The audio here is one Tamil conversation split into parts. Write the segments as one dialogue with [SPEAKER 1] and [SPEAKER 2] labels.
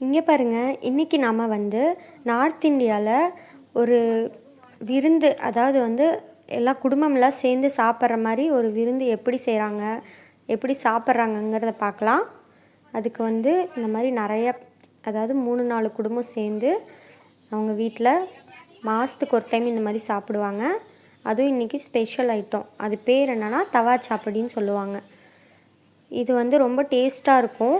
[SPEAKER 1] இங்கே பாருங்கள் இன்றைக்கி நாம் வந்து நார்த் இந்தியாவில் ஒரு விருந்து அதாவது வந்து எல்லா குடும்பம்லாம் சேர்ந்து சாப்பிட்ற மாதிரி ஒரு விருந்து எப்படி செய்கிறாங்க எப்படி சாப்பிட்றாங்கங்கிறத பார்க்கலாம். அதுக்கு வந்து இந்த மாதிரி நிறைய அதாவது மூணு நாலு குடும்பம் சேர்ந்து அவங்க வீட்டில் மாதத்துக்கு ஒரு டைம் இந்த மாதிரி சாப்பிடுவாங்க. அதுவும் இன்றைக்கி ஸ்பெஷல் ஐட்டம். அது பேர் என்னென்னா தவா சாப்பிடின்னு சொல்லுவாங்க. இது வந்து ரொம்ப டேஸ்ட்டாக இருக்கும்.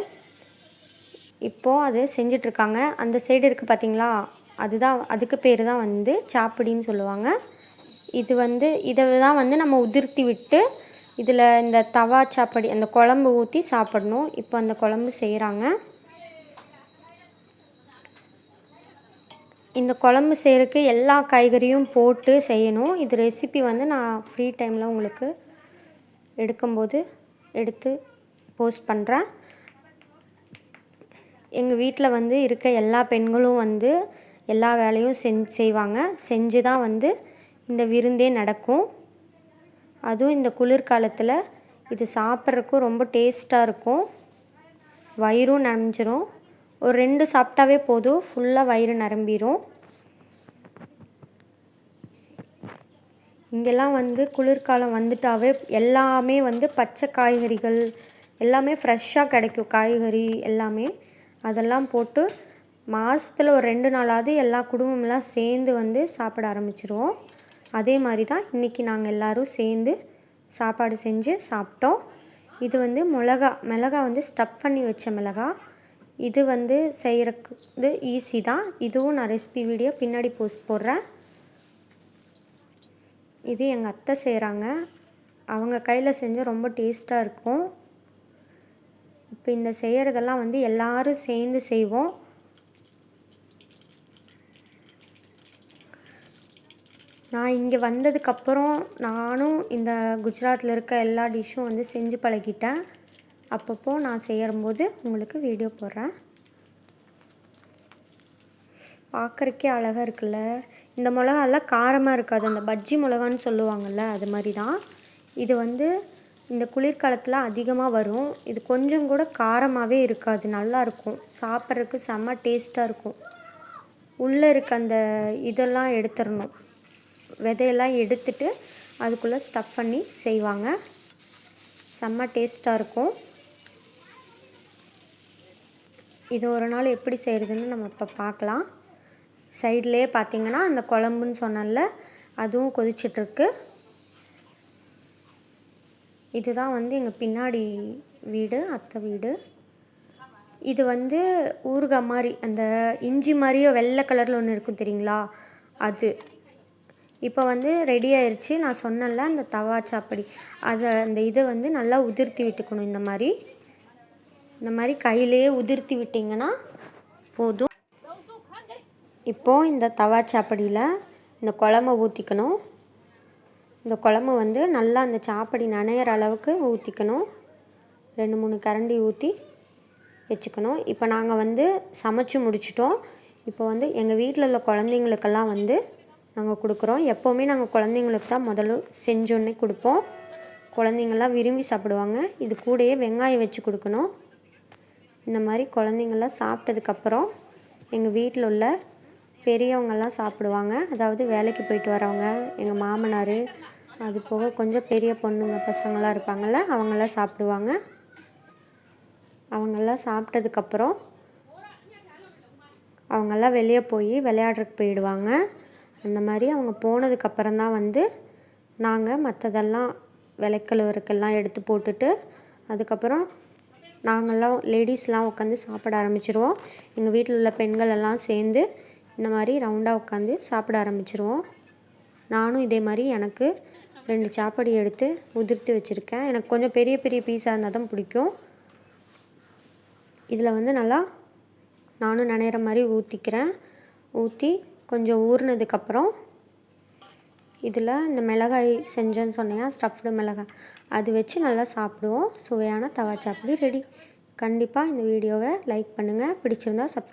[SPEAKER 1] இப்போது அது செஞ்சிட்ருக்காங்க. அந்த சைடு இருக்குது பார்த்தீங்களா அதுதான் அதுக்கு பேர் தான் வந்து சாப்பிடின்னு சொல்லுவாங்க. இது வந்து இதை தான் வந்து நம்ம உதிர்த்தி விட்டு இதில் இந்த தவா சாப்படி அந்த குழம்பு ஊற்றி சாப்பிடணும். இப்போ அந்த குழம்பு செய்கிறாங்க இந்த குழம்பு செய்கிறதுக்கு எல்லா காய்கறியும் போட்டு செய்யணும். இது ரெசிபி வந்து நான் ஃப்ரீ டைமில் உங்களுக்கு எடுக்கும்போது எடுத்து போஸ்ட் பண்ணுறேன் எங்கள் வீட்டில் வந்து இருக்க எல்லா பெண்களும் வந்து எல்லா வேலையும் செஞ் செய்வாங்க. செஞ்சு தான் வந்து இந்த விருந்தே நடக்கும். அதுவும் இந்த குளிர்காலத்தில் இது சாப்பிட்றக்கும் ரொம்ப டேஸ்ட்டாக இருக்கும். வயிறும் நனைஞ்சிரும். ஒரு ரெண்டு சாப்பிட்டாவே போதும். ஃபுல்லாக வயிறு நிரம்பிரும். இங்கெல்லாம் வந்து குளிர்காலம் வந்துட்டாவே எல்லாமே வந்து பச்சை காய்கறிகள் எல்லாமே ஃப்ரெஷ்ஷாக கிடைக்கும். காய்கறி எல்லாமே. அதெல்லாம் போட்டு மாதத்துல ஒரு ரெண்டு நாளாவது எல்லா குடும்பமெல்லாம் சேர்ந்து வந்து சாப்பிட ஆரம்பிச்சிருவோம். அதே மாதிரி தான் இன்றைக்கி நாங்கள் எல்லோரும் சேர்ந்து சாப்பாடு செஞ்சு சாப்பிட்டோம். இது வந்து மிளகா மிளகா வந்து ஸ்டப் பண்ணி வச்ச மிளகா. இது வந்து செய்கிறக்கு ஈஸி தான். இதுவும் நான் ரெசிபி வீடியோ பின்னாடி போஸ்ட் போடுறேன். இது எங்கள் அத்தை செய்கிறாங்க அவங்க கையில் செஞ்சு ரொம்ப டேஸ்ட்டாக இருக்கும். இப்போ இந்த செய்கிறதெல்லாம் வந்து எல்லாரும் சேர்ந்து செய்வோம். நான் இங்கே வந்ததுக்கப்புறம் நானும் இந்த குஜராத்தில் இருக்க எல்லா டிஷ்ஷும் வந்து செஞ்சு பழகிட்டேன். அப்பப்போ நான் செய்யும்போது உங்களுக்கு வீடியோ போடுறேன். பார்க்குறக்கே அழகாக இருக்குல்ல. இந்த மிளகாலாம் காரமாக இருக்காது. அந்த பஜ்ஜி மிளகான்னு சொல்லுவாங்கள்ல அது மாதிரி தான் இது வந்து இந்த குளிர்காலத்தில் அதிகமாக வரும். இது கொஞ்சம் கூட காரமாகவே இருக்காது. நல்லாயிருக்கும் சாப்பிட்றதுக்கு செம்ம டேஸ்ட்டாக இருக்கும். உள்ளே இருக்க அந்த இதெல்லாம் எடுத்துடணும். விதையெல்லாம் எடுத்துட்டு அதுக்குள்ளே ஸ்டஃப் பண்ணி செய்வாங்க. செம்ம டேஸ்ட்டாக இருக்கும். இது ஒரு நாள் எப்படி செய்கிறதுன்னு நம்ம இப்போ பார்க்கலாம் சைட்லேயே பார்த்தீங்கன்னா அந்த குழம்புன்னு சொன்னல அதுவும் கொதிச்சிட்ருக்கு இதுதான் வந்து எங்கள் பின்னாடி வீடு அத்தை வீடு. இது வந்து ஊறுகாய் மாதிரி அந்த இஞ்சி மாதிரியே வெள்ளை கலரில் ஒன்று இருக்கும் தெரியுங்களா? அது. இப்போ வந்து ரெடி ஆயிடுச்சு நான் சொன்னேன்ல அந்த தவா சாப்படி. அதை அந்த இதை வந்து நல்லா உதிர்த்தி விட்டுக்கணும் இந்த மாதிரி. இந்த மாதிரி கையிலேயே உதிர்த்தி விட்டிங்கன்னா போதும். இப்போது இந்த தவா சாப்படியில் இந்த குழம்ப ஊற்றிக்கணும் இந்த குழம்பு வந்து நல்லா அந்த சாப்படி நனையிற அளவுக்கு ஊற்றிக்கணும் ரெண்டு மூணு கரண்டி ஊற்றி வச்சுக்கணும். இப்போ நாங்கள் வந்து சமைச்சு முடிச்சிட்டோம். இப்போ வந்து எங்கள் வீட்டில் உள்ள குழந்தைங்களுக்கெல்லாம் வந்து நாங்கள் கொடுக்குறோம். எப்போவுமே நாங்கள் குழந்தைங்களுக்கு தான் முதல்ல செஞ்சோன்னே கொடுப்போம். குழந்தைங்கள்லாம் விரும்பி சாப்பிடுவாங்க. இது கூடயே வெங்காயம் வச்சு கொடுக்கணும். இந்த மாதிரி குழந்தைங்கள்லாம் சாப்பிட்டதுக்கப்புறம் எங்கள் வீட்டில் உள்ள பெரியவங்கெல்லாம் சாப்பிடுவாங்க. அதாவது வேலைக்கு போயிட்டு வரவங்க எங்கள் மாமனார் அது போக கொஞ்சம் பெரிய பொண்ணுங்க பசங்களாம் இருப்பாங்கள்ல அவங்களாம் சாப்பிடுவாங்க. அவங்கெல்லாம் சாப்பிட்டதுக்கப்புறம் அவங்கெல்லாம் வெளியே போய் விளையாடுறதுக்கு போயிடுவாங்க. அந்த மாதிரி அவங்க போனதுக்கப்புறம் தான் வந்து நாங்கள் மற்றதெல்லாம் விளக்கழுவுறக்கெல்லாம் எடுத்து போட்டுட்டு அதுக்கப்புறம் நாங்கள்லாம் லேடிஸ்லாம் உட்காந்து சாப்பிட ஆரம்பிச்சிருவோம். எங்கள் வீட்டில் உள்ள பெண்கள் எல்லாம் சேர்ந்து இந்த மாதிரி ரவுண்டாக உட்காந்து சாப்பிட ஆரம்பிச்சிருவோம். நானும் இதே மாதிரி எனக்கு ரெண்டு சாப்பாடு எடுத்து உதிர்த்து வச்சுருக்கேன். எனக்கு கொஞ்சம் பெரிய பெரிய பீஸாக இருந்தால் தான் பிடிக்கும். இதில் வந்து நல்லா நானும் நினைகிற மாதிரி ஊற்றிக்கிறேன் ஊற்றி கொஞ்சம் ஊறினதுக்கப்புறம் இதில் இந்த மிளகாய் செஞ்சேன்னு சொன்னேன் ஸ்டஃப்டு மிளகாய். அது வச்சு நல்லா சாப்பிடுவோம். சுவையான தவா சாப்பிடு ரெடி. கண்டிப்பாக இந்த வீடியோவை லைக் பண்ணுங்கள் பிடிச்சிருந்தா சப்ஸ்